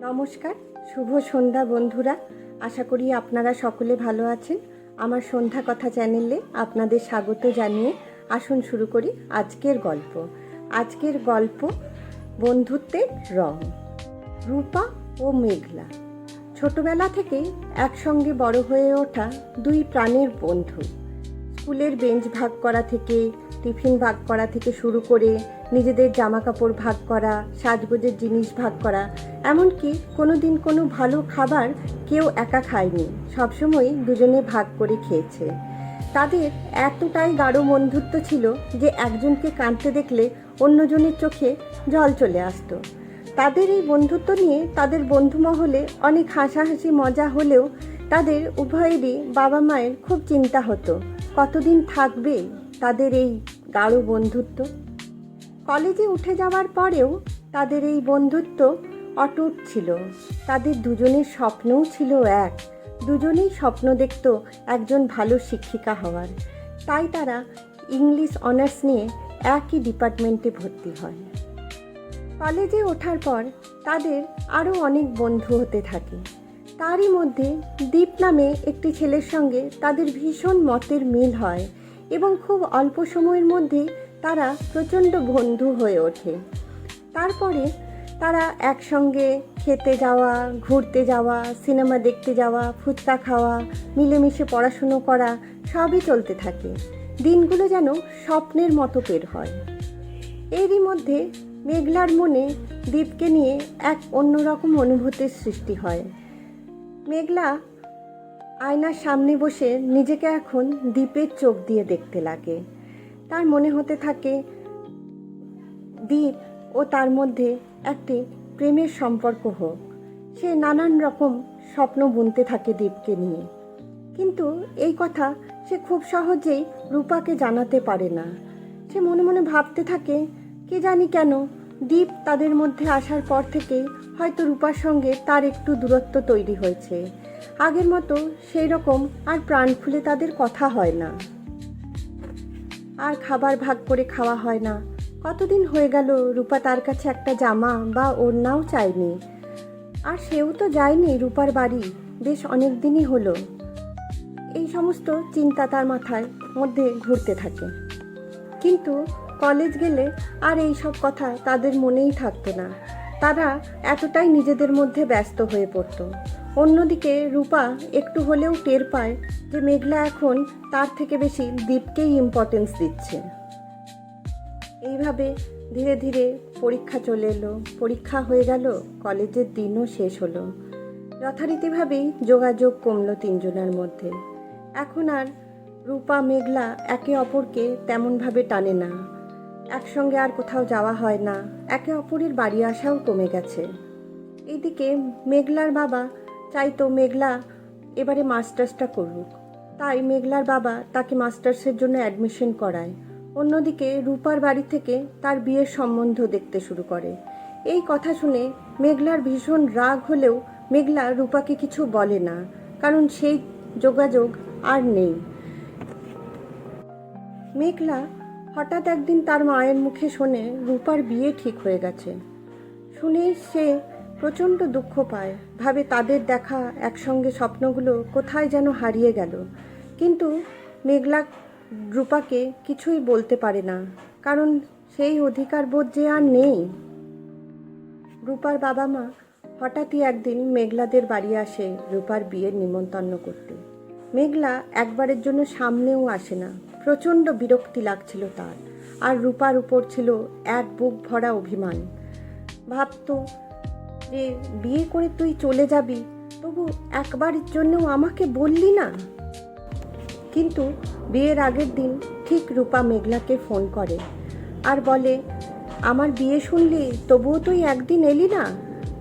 নমস্কার, শুভ সন্ধ্যা বন্ধুরা। আশা করি আপনারা সকলে ভালো আছেন। আমার সন্ধ্যা কথা চ্যানেলে আপনাদের স্বাগত জানিয়ে আসুন শুরু করি আজকের গল্প। আজকের গল্প, বন্ধুত্বের রং। রূপা ও মেঘলা। ছোটবেলা থেকেই একসঙ্গে বড় হয়ে ওঠা দুই প্রাণের বন্ধু। স্কুলের বেঞ্চ ভাগ করা থেকে, টিফিন ভাগ করা থেকে শুরু করে, নিজেদের জামা কাপড় ভাগ করা, সাজগোজের জিনিস ভাগ করা। এমনকি কোনো দিন কোনো ভালো খাবার কেউ একা খায়নি। সবসময় দুজনে ভাগ করে খেয়েছে। তাদের এতটাই গাঢ় বন্ধুত্ব ছিল যে একজনকে কাঁদতে দেখলে অন্যজনের চোখে জল চলে আসতো। তাদের এই বন্ধুত্ব নিয়ে তাদের বন্ধু মহলে অনেক হাসাহাসি মজা হলেও তাদের উভয়েরই বাবা মায়ের খুব চিন্তা হতো। কতদিন থাকবে তাদের এই গাঢ় বন্ধুত্ব? কলেজে উঠে যাওয়ার পরেও তাদের এই বন্ধুত্ব অটুট ছিল। তাদের দুজনের স্বপ্নও ছিল এক। দুজনেই স্বপ্ন দেখত একজন ভালো শিক্ষিকা হওয়ার। তাই তারা ইংলিশ অনার্স নিয়ে একই ডিপার্টমেন্টে ভর্তি হয়। কলেজে ওঠার পর তাদের আরও অনেক বন্ধু হতে থাকে। তারই মধ্যে দীপ নামে একটি ছেলের সঙ্গে তাদের ভীষণ মতের মিল হয় এবং খুব অল্প সময়ের মধ্যে তারা প্রচণ্ড বন্ধু হয়ে ওঠে। তারপরে তারা একসঙ্গে খেতে যাওয়া, ঘুরতে যাওয়া, সিনেমা দেখতে যাওয়া, ফুচকা খাওয়া, মিলেমিশে পড়াশুনো করা সবই চলতে থাকে। দিনগুলো যেন স্বপ্নের মতো বের হয়। এরই মধ্যে মেঘলার মনে দ্বীপকে নিয়ে এক অন্যরকম অনুভূতির সৃষ্টি হয়। মেঘলা আয়নার সামনে বসে নিজেকে এখন দ্বীপের চোখ দিয়ে দেখতে লাগে। তার মনে হতে থাকে, দ্বীপ ও তার মধ্যে একটি প্রেমের সম্পর্ক হোক। সে নানান রকম স্বপ্ন বুনতে থাকে দ্বীপকে নিয়ে। কিন্তু এই কথা সে খুব সহজেই রূপাকে জানাতে পারে না। সে মনে মনে ভাবতে থাকে, কে জানি কেন দ্বীপ তাদের মধ্যে আসার পর থেকে হয়তো রূপার সঙ্গে তার একটু দূরত্ব তৈরি হয়েছে। আগের মতো সেই রকম আর প্রাণ খুলে তাদের কথা হয় না। আর খাবার ভাগ করে খাওয়া হয় না। কতদিন হয়ে গেল রূপা তার কাছে একটা জামা বা ওড়নাও চায়নি। আর সেও তো যায়নি রূপার বাড়ি, বেশ অনেক দিনই হলো। এই সমস্ত চিন্তা তার মাথায় মধ্যে ঘুরতে থাকে। কিন্তু কলেজ গেলে আর এই সব কথা তাদের মনেই থাকতো না। তারা এতটাই নিজেদের মধ্যে ব্যস্ত হয়ে পড়ত। অন্যদিকে রূপা একটু হলেও টের পায় যে মেঘলা এখন তার থেকে বেশি দ্বীপকেই ইম্পর্টেন্স দিচ্ছে। এইভাবে ধীরে ধীরে পরীক্ষা চলে এলো। পরীক্ষা হয়ে গেল, কলেজের দিনও শেষ হলো। যথারীতিভাবেই যোগাযোগ কমলো তিনজনের মধ্যে। এখন আর রূপা, মেঘলা একে অপরকে তেমনভাবে টানে না। একসঙ্গে আর কোথাও যাওয়া হয় না। একে অপরের বাড়ি আসাও কমে গেছে। এইদিকে মেঘলার বাবা চাইতো মেঘলা এবারে মাস্টার্সটা করুক। তাই মেঘলার বাবা তাকে মাস্টার্সের জন্য অ্যাডমিশন করায়। অন্যদিকে রূপার বাড়ি থেকে তার বিয়ের সম্বন্ধ দেখতে শুরু করে। এই কথা শুনে মেঘলার ভীষণ রাগ হলেও মেঘলা রূপাকে কিছু বলে না, কারণ সেই যোগাযোগ আর নেই। মেঘলা হঠাৎ একদিন তার মায়ের মুখে শোনে রূপার বিয়ে ঠিক হয়ে গেছে। শুনেই সে প্রচণ্ড দুঃখ পায়। ভাবে তাদের দেখা একসঙ্গে স্বপ্নগুলো কোথায় যেন হারিয়ে গেল। কিন্তু মেঘলা রূপাকে কিছুই বলতে পারে না, কারণ সেই অধিকার বোধ যে আর নেই। রূপার বাবা মা হঠাৎই একদিন মেঘলাদের বাড়ি আসে রূপার বিয়ের নিমন্ত্রণ করতে। মেঘলা একবারের জন্য সামনেও আসে না। প্রচণ্ড বিরক্তি লাগছিল তার। আর রূপার উপর ছিল এক বুক ভরা অভিমান। ভাবতো যে বিয়ে করে তুই চলে যাবি, তবু একবারের জন্যও আমাকে বললি না? কিন্তু বিয়ের আগের দিন ঠিক রূপা মেঘলাকে ফোন করে আর বলে, আমার বিয়ে শুনলি, তবুও তুই একদিন এলি না?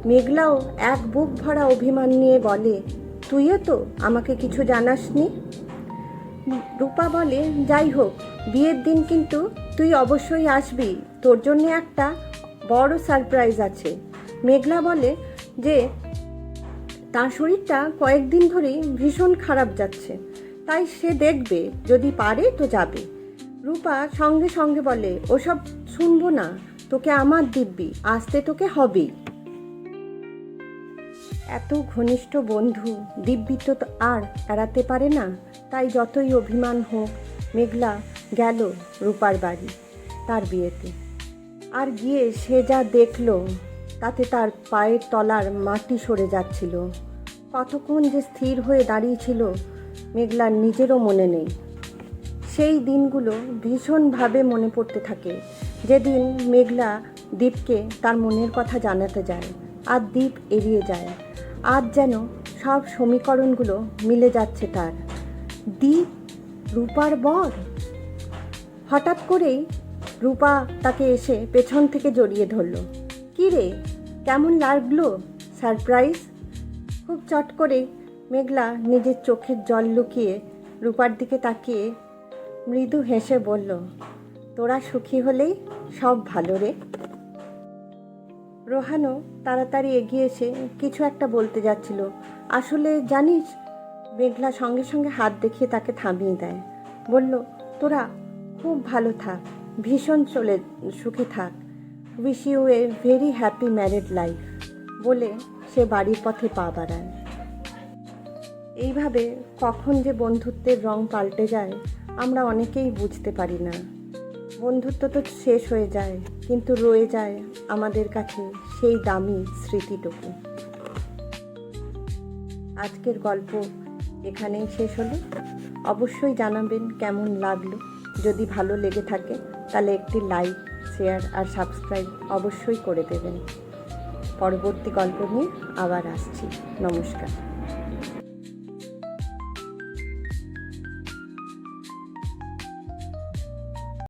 মেঘলাও এক বুক ভরা অভিমান নিয়ে বলে, তুইও তো আমাকে কিছু জানাসনি? রূপা বলে, যাই হোক, বিয়ের দিন কিন্তু তুই অবশ্যই আসবি। তোর জন্য একটা বড় সারপ্রাইজ আছে। মেঘলা বলে, যে, তার শরীরটা কয়েকদিন ধরেই ভীষণ খারাপ যাচ্ছে। তাই সে দেখবে, যদি পারে তো যাবে। রূপা সঙ্গে সঙ্গে বলে, ওসব শুনব না। তোকে আমার দিব্যি। আসতে তোকে হবেই। এত ঘনিষ্ঠ বন্ধু দিব্যি তো আর এড়াতে পারে না। তাই যতই অভিমান হোক, মেঘলা গেল রূপার বাড়ি তার বিয়েতে। আর গিয়ে সে যা দেখল, তাতে তার পায়ের তলার মাটি সরে যাচ্ছিল। কতক্ষণ যে স্থির হয়ে দাঁড়িয়েছিল মেঘলার নিজেরও মনে নেই। সেই দিনগুলো ভীষণভাবে মনে পড়তে থাকে। যেদিন মেঘলা দীপকে তার মনের কথা জানাতে যায় আর দ্বীপ এড়িয়ে যায়। আজ যেন সব সমীকরণগুলো মিলে যাচ্ছে তার। দ্বীপ রূপার বর? হঠাৎ করেই রূপা তাকে এসে পেছন থেকে জড়িয়ে ধরল। কী রে, কেমন লাগল? সারপ্রাইজ? খুব চট করে মেঘলা নিজের চোখের জল লুকিয়ে রূপার দিকে তাকিয়ে মৃদু হেসে বলল, তোরা সুখী হলেই সব ভালো রে। রোহানও তাড়াতাড়ি এগিয়ে এসে কিছু একটা বলতে যাচ্ছিল। আসলে জানিস, মেঘলা সঙ্গে সঙ্গে হাত দেখিয়ে তাকে থামিয়ে দেয়। বলল, তোরা খুব ভালো থাক, ভীষণ চলে, সুখী থাক। Wish you a very happy married life বলে সে বাড়ির পথে পা বাড়ায়। এইভাবে কখন যে বন্ধুত্বের রং পাল্টে যায়, আমরা অনেকেই বুঝতে পারি না। বন্ধুত্ব তো শেষ হয়ে যায়, কিন্তু রয়ে যায় আমাদের কাছে সেই দামি স্মৃতিটুকু। আজকের গল্প এখানেই শেষ হলো। অবশ্যই জানাবেন কেমন লাগল। যদি ভালো লেগে থাকে, তাহলে একটি লাইক, শেয়ার আর সাবস্ক্রাইব অবশ্যই করে দেবেন। পরবর্তী গল্প নিয়ে আবার আসছি। নমস্কার।